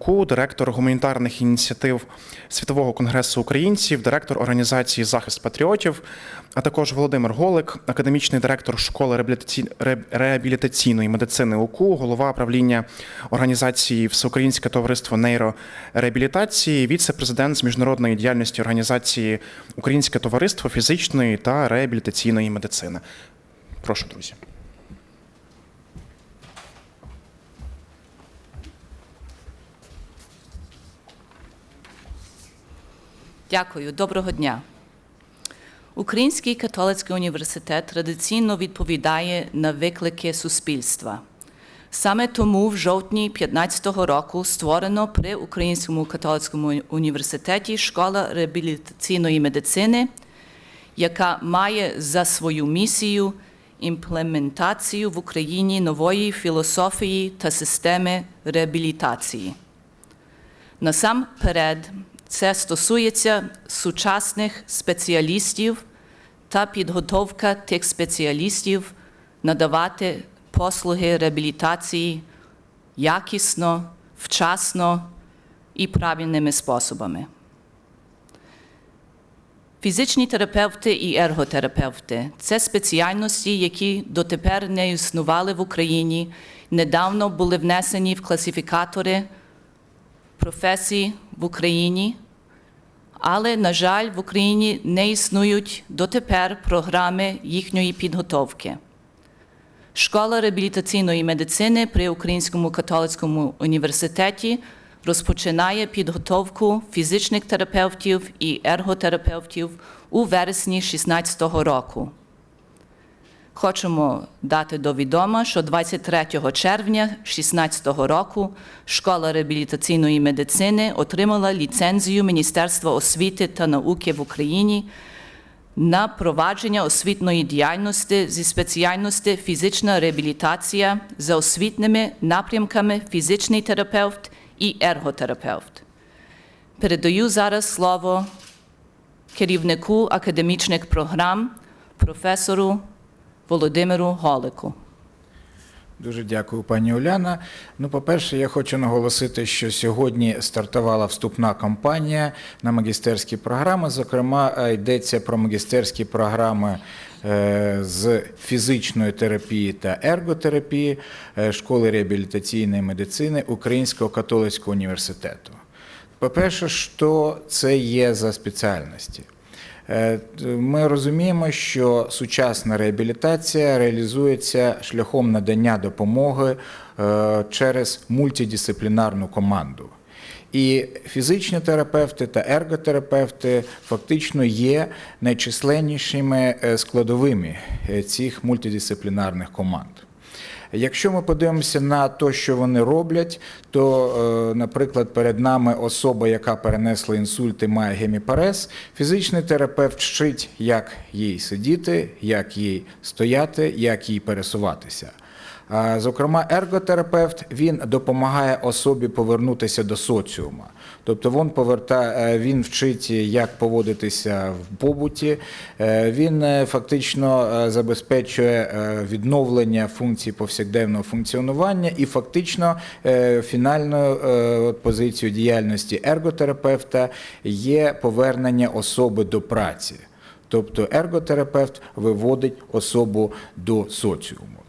Ку, директор гуманітарних ініціатив Світового конгресу українців, директор організації Захист патріотів, а також Володимир Голик, академічний директор школи реабілітаці- реабілітаційної медицини УКУ, голова правління організації Всеукраїнське товариство нейрореабілітації, віце-президент з міжнародної діяльності організації Українське товариство фізичної та реабілітаційної медицини. Прошу, друзі. Дякую, доброго дня. Український католицький університет традиційно відповідає на виклики суспільства. Саме тому в жовтні 2015 року створено при Українському католицькому університеті школа реабілітаційної медицини, яка має за свою місію імплементацію в Україні нової філософії та системи реабілітації. Насамперед, це стосується сучасних спеціалістів та підготовка тих спеціалістів надавати послуги реабілітації якісно, вчасно і правильними способами. Фізичні терапевти і ерготерапевти це спеціальності, які дотепер не існували в Україні, недавно були внесені в класифікатори професій в Україні, але, на жаль, в Україні не існують дотепер програми їхньої підготовки. Школа реабілітаційної медицини при Українському католицькому університеті розпочинає підготовку фізичних терапевтів і ерготерапевтів у вересні 2016 року. Хочемо дати до відома, що 23 червня 2016 року Школа реабілітаційної медицини отримала ліцензію Міністерства освіти та науки в Україні на провадження освітньої діяльності зі спеціальності фізична реабілітація за освітніми напрямками фізичний терапевт і ерготерапевт. Передаю зараз слово керівнику академічних програм, професору Володимиру Голику. Дуже дякую, пані Уляна. Ну, по-перше, я хочу наголосити, що сьогодні стартувала вступна кампанія на магістерські програми. Зокрема, е, йдеться про магістерські програми е, з фізичної терапії та ерготерапії е, школи реабілітаційної медицини Українського католицького університету. По-перше, що це є за спеціальності? Е, Ми розуміємо, що сучасна реабілітація реалізується шляхом надання допомоги е, через мультидисциплінарну команду. І фізичні терапевти та ерготерапевти фактично є найчисленнішими е, складовими цих мультидисциплінарних команд. Якщо ми подивимося на те, що вони роблять, то, е, наприклад, перед нами особа, яка перенесла інсульт і має геміпарез, фізичний терапевт вчить, як їй сидіти, як їй стояти, як їй пересуватися. Зокрема, ерготерапевт він допомагає особі повернутися до соціума. Тобто він повертає, він вчить, як поводитися в побуті, е, він е, фактично е, забезпечує е, відновлення функцій повсякденного функціонування і фактично е, фінальною е, позицією діяльності ерготерапевта є повернення особи до праці. Тобто ерготерапевт виводить особу до соціуму.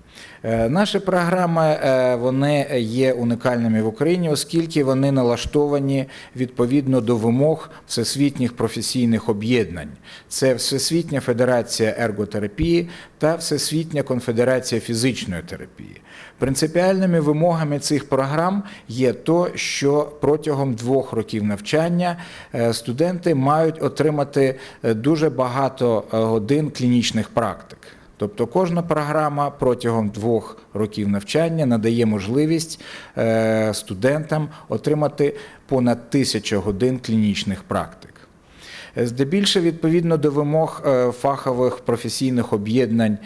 Е, Наші програми е, вони є уникальними в Україні, оскільки вони налаштовані відповідно до вимог всесвітніх професійних об'єднань. Це Всесвітня федерація ерготерапії та Всесвітня конфедерація фізичної терапії. Принципіальними вимогами цих програм є то, що протягом двох років навчання е, студенти мають отримати дуже багато годин клінічних практик. Тобто кожна програма протягом двох років навчання надає можливість е, студентам отримати понад тисячу годин клінічних практик. Е, Здебільше відповідно до вимог е, фахових професійних об'єднань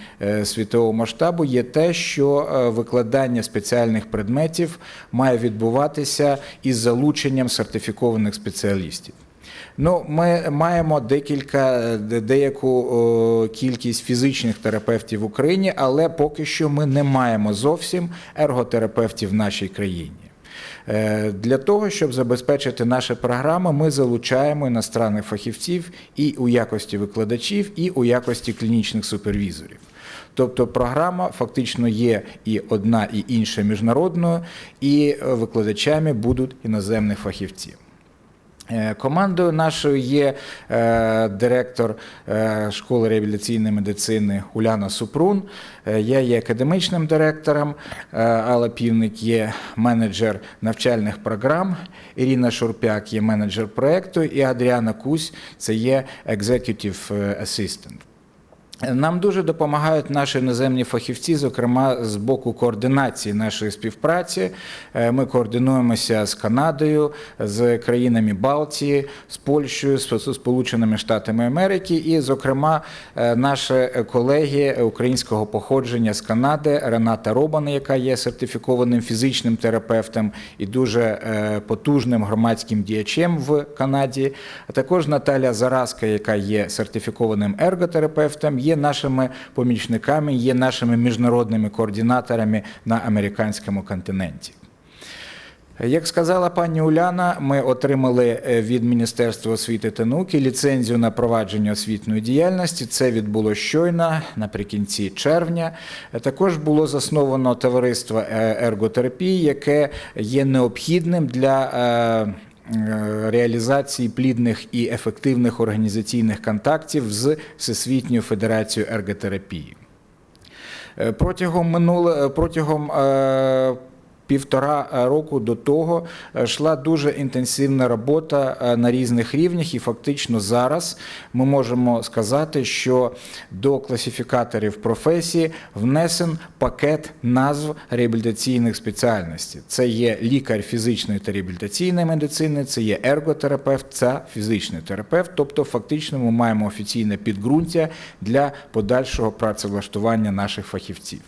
світового масштабу є те, що викладання спеціальних предметів має відбуватися із залученням сертифікованих спеціалістів. Ну, ми маємо декілька е, деяку кількість фізичних терапевтів в Україні, але поки що ми не маємо зовсім ерготерапевтів в нашій країні. Е, Для того, щоб забезпечити наші програми, ми залучаємо іностранних фахівців і у якості викладачів, і у якості клінічних супервізорів. Тобто програма фактично є і одна, і інша міжнародною, і е, викладачами будуть іноземні фахівці. Е, Командою нашою є е, директор е, школи реабілітаційної медицини Уляна Супрун. Я є академічним директором, Алла Півник є менеджер навчальних програм, Ірина Шурпяк є менеджер проєкту, і Адріана Кусь це є executive assistant. Нам дуже допомагають наші іноземні фахівці, зокрема з боку координації нашої співпраці. Е, Ми координуємося з Канадою, з країнами Балтії, з Польщею, з Сполученими Штатами Америки, і, зокрема, е, наші колеги українського походження з Канади Рената Робан, яка є сертифікованим фізичним терапевтом і дуже е, потужним громадським діячем в Канаді, а також Наталя Заразка, яка є сертифікованим ерготерапевтом, є нашими помічниками, є нашими міжнародними координаторами на американському континенті. Як сказала пані Уляна, ми отримали е, від Міністерства освіти та науки ліцензію на провадження освітньої діяльності. Це відбулося щойно наприкінці червня. Е, Також було засновано товариство е, ерготерапії, яке є необхідним для реалізації плідних і ефективних організаційних контактів з Всесвітньою федерацією ерготерапії. Е, Протягом минуле протягом е, півтора е, року до того е, йшла дуже інтенсивна робота е, на різних рівнях, і фактично зараз ми можемо сказати, що до класифікаторів професії внесен пакет назв реабілітаційних спеціальностей. Це є лікар фізичної та реабілітаційної медицини, це є ерготерапевт, це фізичний терапевт. Тобто, фактично, ми маємо офіційне підґрунтя для подальшого працевлаштування наших фахівців.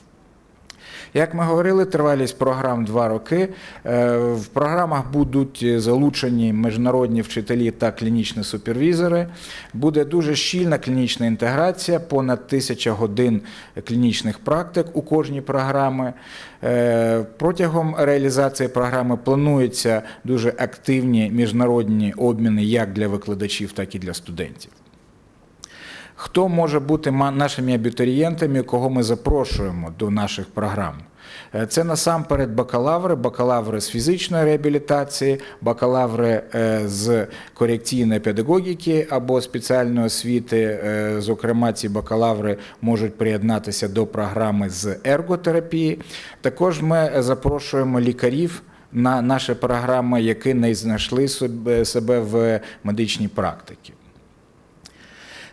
Як ми говорили, тривалість програм два роки. Е, В програмах будуть залучені міжнародні вчителі та клінічні супервізори. Буде дуже щільна клінічна інтеграція, понад тисяча годин клінічних практик у кожній програмі. Е, Протягом реалізації програми плануються дуже активні міжнародні обміни як для викладачів, так і для студентів. Хто може бути нашими абітурієнтами, кого ми запрошуємо до наших програм? Е, Це насамперед бакалаври, бакалаври з фізичної реабілітації, бакалаври е, з корекційної педагогіки або спеціальної освіти. Е, Зокрема, ці бакалаври можуть приєднатися до програми з ерготерапії. Також ми запрошуємо лікарів на наші програми, які не знайшли себе- себе в медичній практиці.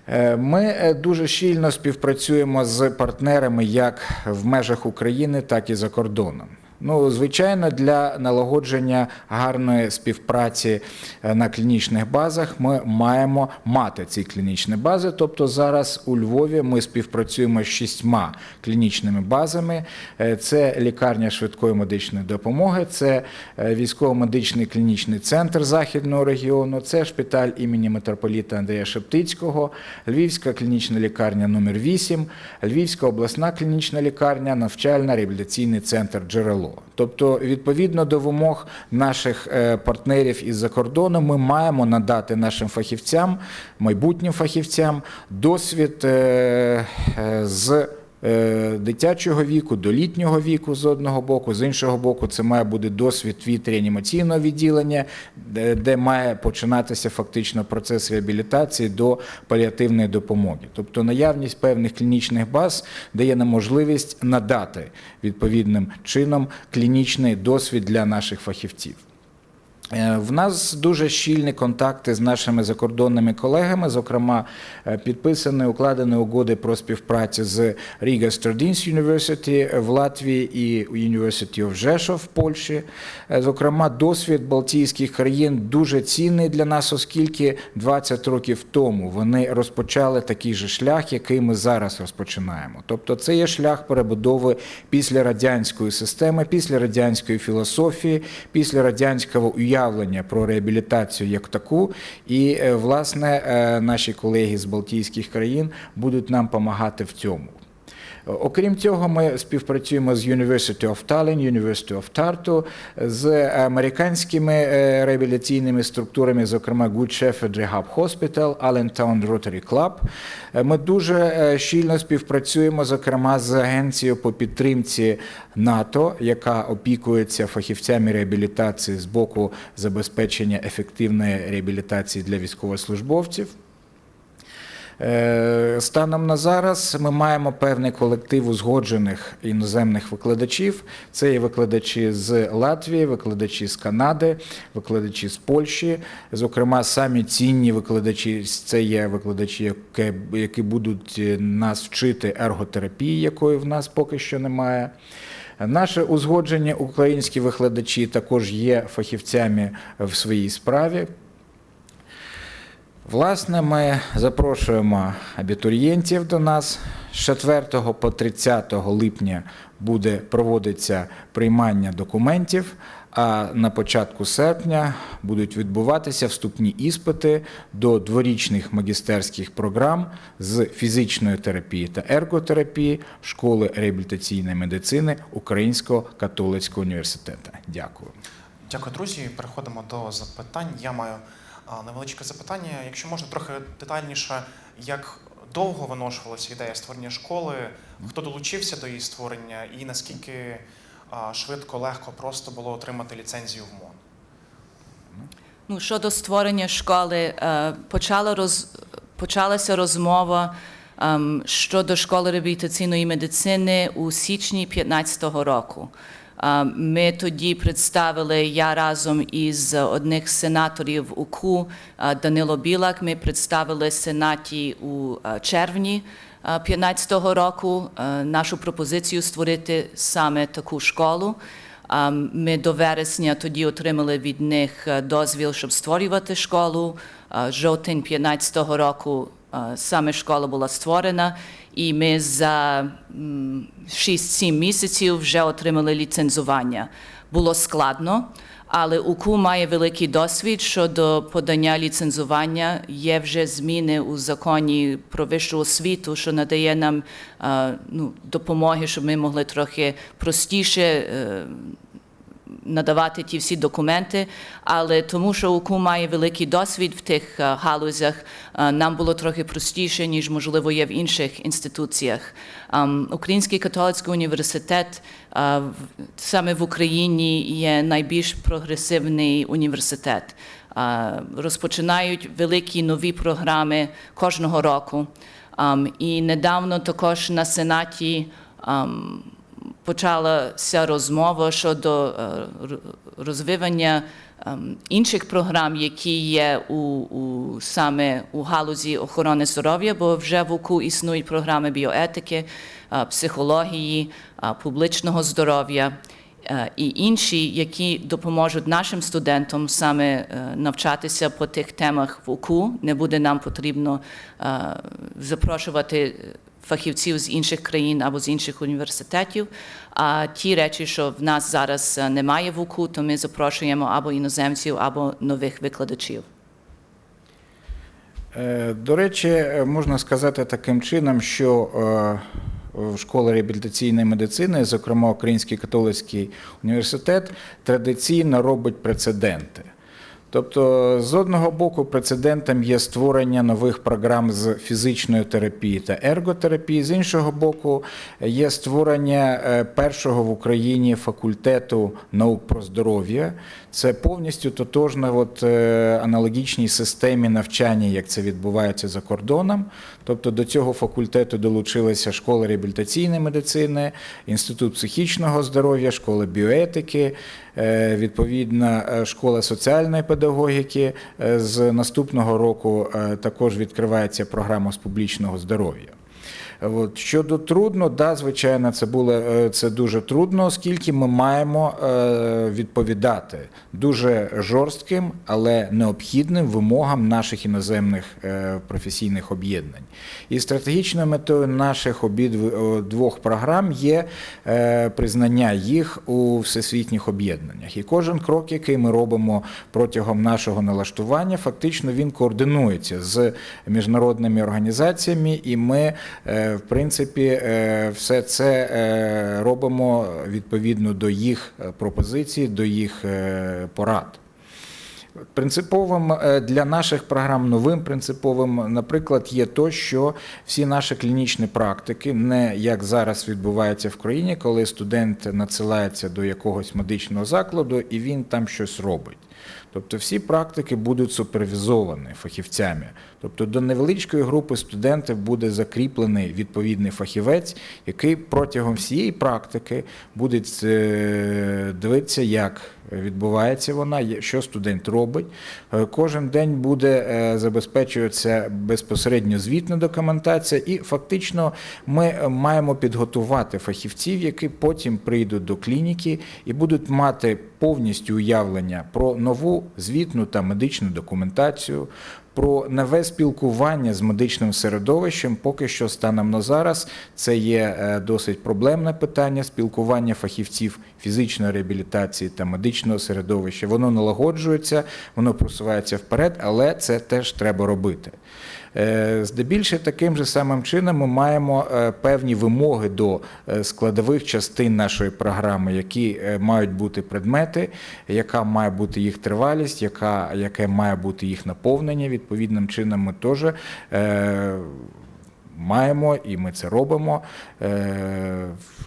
Е, Ми е, дуже щільно співпрацюємо з партнерами як в межах України, так і за кордоном. Ну, звичайно, для налагодження гарної співпраці е, на клінічних базах ми маємо мати ці клінічні бази. Тобто зараз у Львові ми співпрацюємо з шістьма клінічними базами. Е, Це лікарня швидкої медичної допомоги, це е, військово-медичний клінічний центр західного регіону, це шпиталь імені митрополіта Андрія Шептицького, Львівська клінічна лікарня номер 8 Львівська обласна клінічна лікарня, навчально-реабілітаційний центр Джерело. Тобто, відповідно до вимог наших е, партнерів із-за кордону, ми маємо надати нашим фахівцям, майбутнім фахівцям, досвід е, е, з дитячого віку до літнього віку з одного боку, з іншого боку, це має бути досвід від реанімаційного відділення, де, де має починатися фактично процес реабілітації до паліативної допомоги. Тобто наявність певних клінічних баз дає нам можливість надати відповідним чином клінічний досвід для наших фахівців. Е, В нас дуже щільні контакти з нашими закордонними колегами. Зокрема, е, підписані укладені угоди про співпрацю з Riga Stradins University в Латвії і University of Rzeszów в Польщі. Е, Зокрема, досвід Балтійських країн дуже цінний для нас, оскільки 20 років тому вони розпочали такий же шлях, який ми зараз розпочинаємо. Тобто, це є шлях перебудови після радянської системи, після радянської філософії, після радянського уявлення про реабілітацію як таку. І, е, власне, е, наші колеги з Балтійських країн будуть нам допомагати в цьому. Окрім цього, ми співпрацюємо з University of Tallinn, University of Tartu, з американськими е, реабілітаційними структурами, зокрема Good Shepherd Rehab Hospital, Allentown Rotary Club. Е, Ми дуже е, щільно співпрацюємо, зокрема, з агенцією по підтримці НАТО, яка опікується фахівцями реабілітації з боку забезпечення ефективної реабілітації для військовослужбовців. Е, Станом на зараз ми маємо певний колектив узгоджених іноземних викладачів. Це є викладачі з Латвії, викладачі з Канади, викладачі з Польщі. Зокрема, самі цінні викладачі це є викладачі, які, будуть е, нас вчити ерготерапії, якої в нас поки що немає. Наші узгоджені українські викладачі також є фахівцями в своїй справі. Власне, ми запрошуємо абітурієнтів до нас. З 4 по 30 липня буде проводитися приймання документів, а на початку серпня будуть відбуватися вступні іспити до дворічних магістерських програм з фізичної терапії та ерготерапії школи реабілітаційної медицини Українського католицького університету. Дякую. Дякую, друзі. Переходимо до запитань. Я маю невеличке запитання. Якщо можна трохи детальніше, як довго виношувалася ідея створення школи, хто долучився до її створення, і наскільки швидко, легко, просто було отримати ліцензію в МОН? Ну, щодо створення школи, е, почала роз, почалася розмова ем, щодо школи реабілітаційної медицини у січні 2015 року. Ми тоді представили, я разом із одних сенаторів УКУ Данило Білак, ми представили Сенаті у червні 2015 року нашу пропозицію створити саме таку школу. Ми до вересня тоді отримали від них е, дозвіл, щоб створювати школу. Жовтень 2015 року саме школа була створена, і ми за м, 6-7 місяців вже отримали ліцензування. Було складно, але УКУ має великий досвід щодо подання ліцензування. Є вже зміни у законі про вищу освіту, що надає нам е, ну, допомоги, щоб ми могли трохи простіше. Надавати ті всі документи, але тому, що УКУ має великий досвід в тих е, галузях, е, нам було трохи простіше, ніж можливо є в інших інституціях. Український католицький університет е, саме в Україні є найбільш прогресивний університет. Розпочинають великі нові програми кожного року. І недавно також на Сенаті почалася розмова щодо е, розвивання ем, інших програм, які є у, у саме у галузі охорони здоров'я, бо вже в УКУ існують програми біоетики, е, психології, е, публічного здоров'я. І інші, які допоможуть нашим студентам саме навчатися по тих темах в УКУ. Не буде нам потрібно запрошувати фахівців з інших країн або з інших університетів. А ті речі, що в нас зараз е, немає в УКУ, то ми запрошуємо або іноземців, або нових викладачів. Е, До речі, е, можна сказати таким чином, що в школи реабілітаційної медицини, зокрема Український католицький університет, традиційно робить прецеденти. Тобто, з одного боку, прецедентом є створення нових програм з фізичної терапії та ерготерапії, з іншого боку, є створення е, першого в Україні факультету наук про здоров'я. Це повністю тотожно от, е, аналогічній системі навчання, як це відбувається за кордоном. Тобто до цього факультету долучилися школа реабілітаційної медицини, інститут психічного здоров'я, школа біоетики, відповідна е, школа соціальної педагогіки. Е, З наступного року е, також відкривається програма з публічного здоров'я. От. Щодо трудно, да, звичайно, це було е, це дуже трудно, оскільки ми маємо е, відповідати дуже жорстким, але необхідним вимогам наших іноземних е, професійних об'єднань. І стратегічною метою наших обидв- о, двох програм є признання їх у всесвітніх об'єднаннях. І кожен крок, який ми робимо протягом нашого налаштування, фактично він координується з міжнародними організаціями, і ми В принципі, е, все це е, робимо відповідно до їх е, пропозицій, до їх е, порад. Принциповим е, для наших програм, новим принциповим, наприклад, є то, що всі наші клінічні практики, не як зараз відбувається в країні, коли студент надсилається до якогось медичного закладу і він там щось робить. Тобто всі практики будуть супервізовані фахівцями. Тобто до невеличкої групи студентів буде закріплений відповідний фахівець, який протягом всієї практики буде е, дивитися, як відбувається вона, що студент робить. Е, Кожен день буде е, забезпечуватися безпосередньо звітна документація, і фактично ми маємо підготувати фахівців, які потім прийдуть до клініки і будуть мати повністю уявлення про нову звітну та медичну документацію. Про нове спілкування з медичним середовищем, поки що станом на зараз, це є е, досить проблемне питання спілкування фахівців фізичної реабілітації та медичного середовища. Воно налагоджується, воно просувається вперед, але це теж треба робити. Е, Здебільше таким же самим чином ми маємо е, певні вимоги до е, складових частин нашої програми, які мають бути предмети, яка має бути їх тривалість, яка, яке має бути їх наповнення. Відповідним чином ми теж маємо і ми це робимо.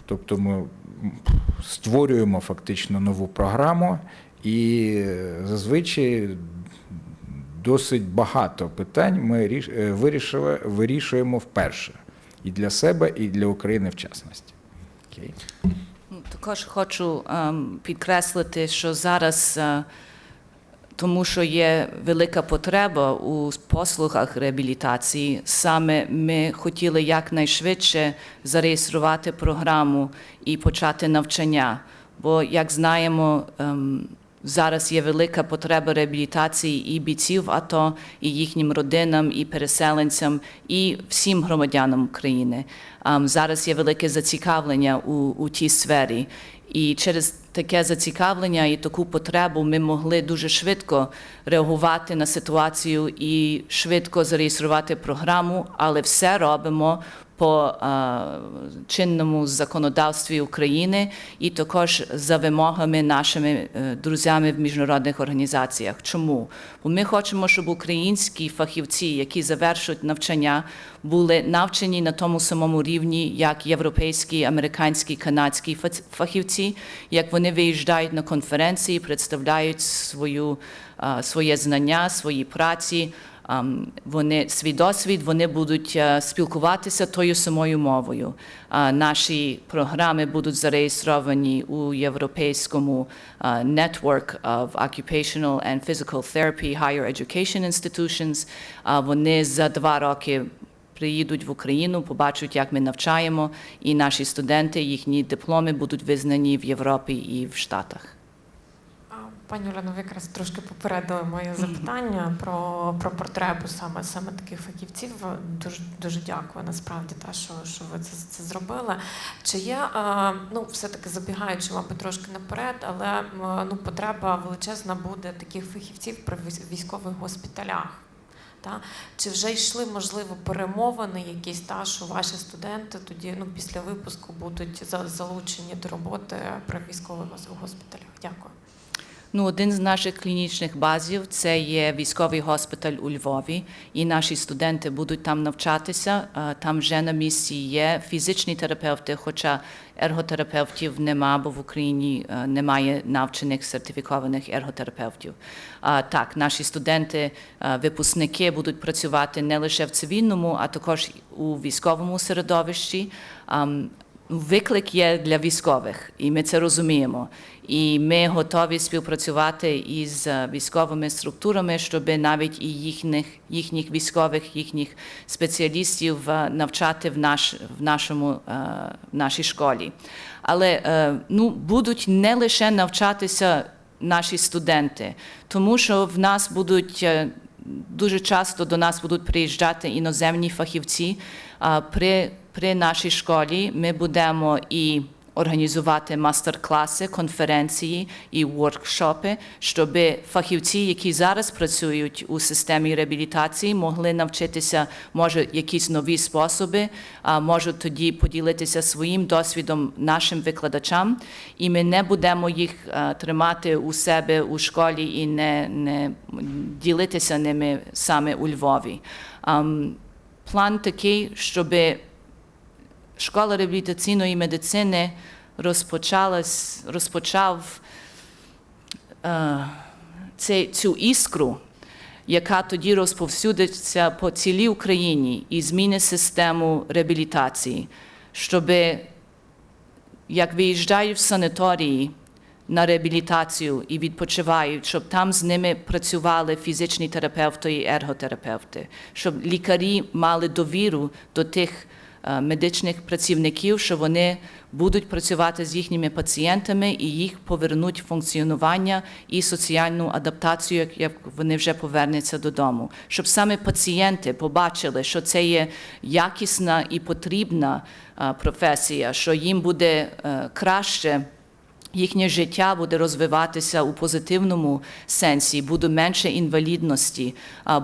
Тобто ми створюємо фактично нову програму і зазвичай досить багато питань ми е, вирішили- вирішуємо вперше. І для себе, і для України в частності. Окей. Ну, Також хочу ем, підкреслити, що зараз, е, тому що є велика потреба у послугах реабілітації, саме ми хотіли якнайшвидше зареєструвати програму і почати навчання. Бо, як знаємо, ем, зараз є велика потреба реабілітації і бійців АТО, і їхнім родинам, і переселенцям, і всім громадянам України. Зараз є велике зацікавлення у, у тій сфері. І через таке зацікавлення і таку потребу ми могли дуже швидко реагувати на ситуацію і швидко зареєструвати програму, але все робимо по е, чинному законодавстві України і також за вимогами нашими е, друзями в міжнародних організаціях. Чому? Бо ми хочемо, щоб українські фахівці, які завершують навчання, були навчені на тому самому рівні, як європейські, американські, канадські фахівці, як вони виїжджають на конференції, представляють свою, е, своє знання, свої праці. Вони свій досвід вони будуть е, спілкуватися тою самою мовою. Наші програми будуть зареєстровані у європейському Network of Occupational and Physical Therapy Higher Education Institutions. Вони за два роки приїдуть в Україну, побачать, як ми навчаємо, і наші студенти, їхні дипломи будуть визнані в Європі і в Штатах. Пані Оляно, ви якраз трошки попередили моє запитання про, про потребу саме саме таких фахівців. Дуже дуже дякую насправді та що, що ви це, це зробили. Чи є а, ну все-таки забігаючи, мабуть, трошки наперед, але ну потреба величезна буде таких фахівців при військових госпіталях. Та? Чи вже йшли, можливо, перемовини якісь та, що ваші студенти тоді ну, після випуску будуть за- залучені до роботи при військових госпіталях? Дякую. Ну, один з наших клінічних базів це є військовий госпіталь у Львові, і наші студенти будуть там навчатися. Е, Там вже на місці є фізичні терапевти, хоча ерготерапевтів нема, бо в Україні е, немає навчених сертифікованих ерготерапевтів. Так, наші студенти, е, випускники будуть працювати не лише в цивільному, а також у військовому середовищі. Виклик є для військових, і ми це розуміємо. І ми готові співпрацювати із е, військовими структурами, щоб навіть і їхніх, їхніх військових, їхніх спеціалістів е, навчати в, наш, в, нашому, е, в нашій школі. Але ну, будуть не лише навчатися наші студенти, тому що в нас будуть дуже часто до нас будуть приїжджати іноземні фахівці. При, при нашій школі ми будемо і організувати мастер-класи, конференції і воркшопи, щоб фахівці, які зараз працюють у системі реабілітації, могли навчитися, може, якісь нові способи, а можуть тоді поділитися своїм досвідом нашим викладачам, і ми не будемо їх тримати у себе у школі і не, не ділитися ними саме у Львові. План такий, щоб школа реабілітаційної медицини розпочалась, розпочав е, цей, цю іскру, яка тоді розповсюдиться по цілій Україні і змінить систему реабілітації, щоб як виїжджають в санаторії на реабілітацію і відпочивають, щоб там з ними працювали фізичні терапевти і ерготерапевти, щоб лікарі мали довіру до тих медичних працівників, що вони будуть працювати з їхніми пацієнтами і їх повернуть функціонування і соціальну адаптацію, як- вони вже повернуться додому. Щоб саме пацієнти побачили, що це є якісна і потрібна е, професія, що їм буде е, краще. Їхнє життя буде розвиватися у позитивному сенсі, буде менше інвалідності,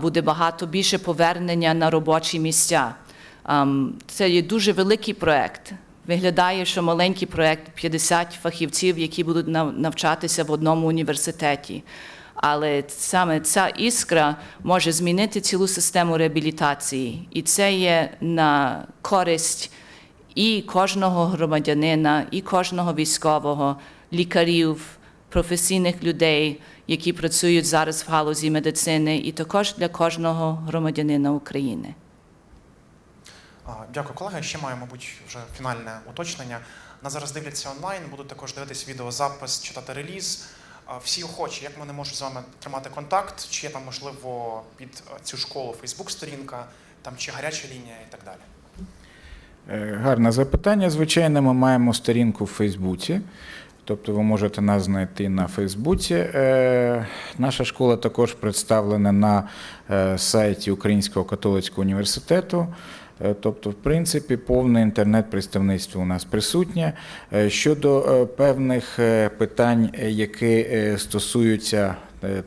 буде багато більше повернення на робочі місця. Ам, Це є дуже великий проект. Виглядає, що маленький проект 50 фахівців, які будуть навчатися в одному університеті. Але саме ця іскра може змінити цілу систему реабілітації, і це є на користь і кожного громадянина, і кожного військового, лікарів, професійних людей, які працюють зараз в галузі медицини, і також для кожного громадянина України. Дякую, колеги. Ще маю, мабуть, вже фінальне уточнення. Нас зараз дивляться онлайн, будуть також дивитись відеозапис, читати реліз. Всі охочі, як вони можуть з вами тримати контакт, чи є там, можливо, під е, цю школу Фейсбук-сторінка, там чи гаряча лінія і так далі. Е, Гарне запитання. Звичайно, ми маємо сторінку в Фейсбуці. Тобто ви можете нас знайти на Фейсбуці. Е, Наша школа також представлена на сайті Українського католицького університету. Е, Тобто, в принципі, повне інтернет-представництво у нас присутнє. Е, Щодо е, певних питань, які стосуються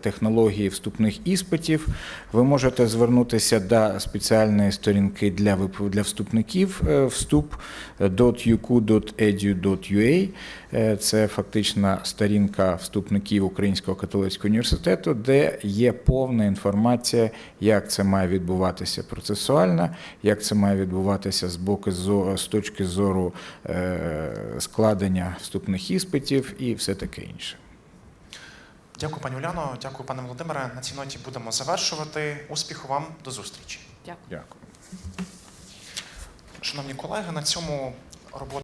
технології вступних іспитів, ви можете звернутися до спеціальної сторінки для для вступників е, вступ .uku.edu.ua. Е, Це фактична сторінка вступників Українського католицького університету, де є повна інформація, як це має відбуватися процесуально, як це має відбуватися з боку з точки зору е, складення вступних іспитів і все таке інше. Дякую, пані Уляно, дякую, пане Володимире. На цій ноті будемо завершувати. Успіху вам, до зустрічі. Дякую. Дякую. Шановні колеги, на цьому робота.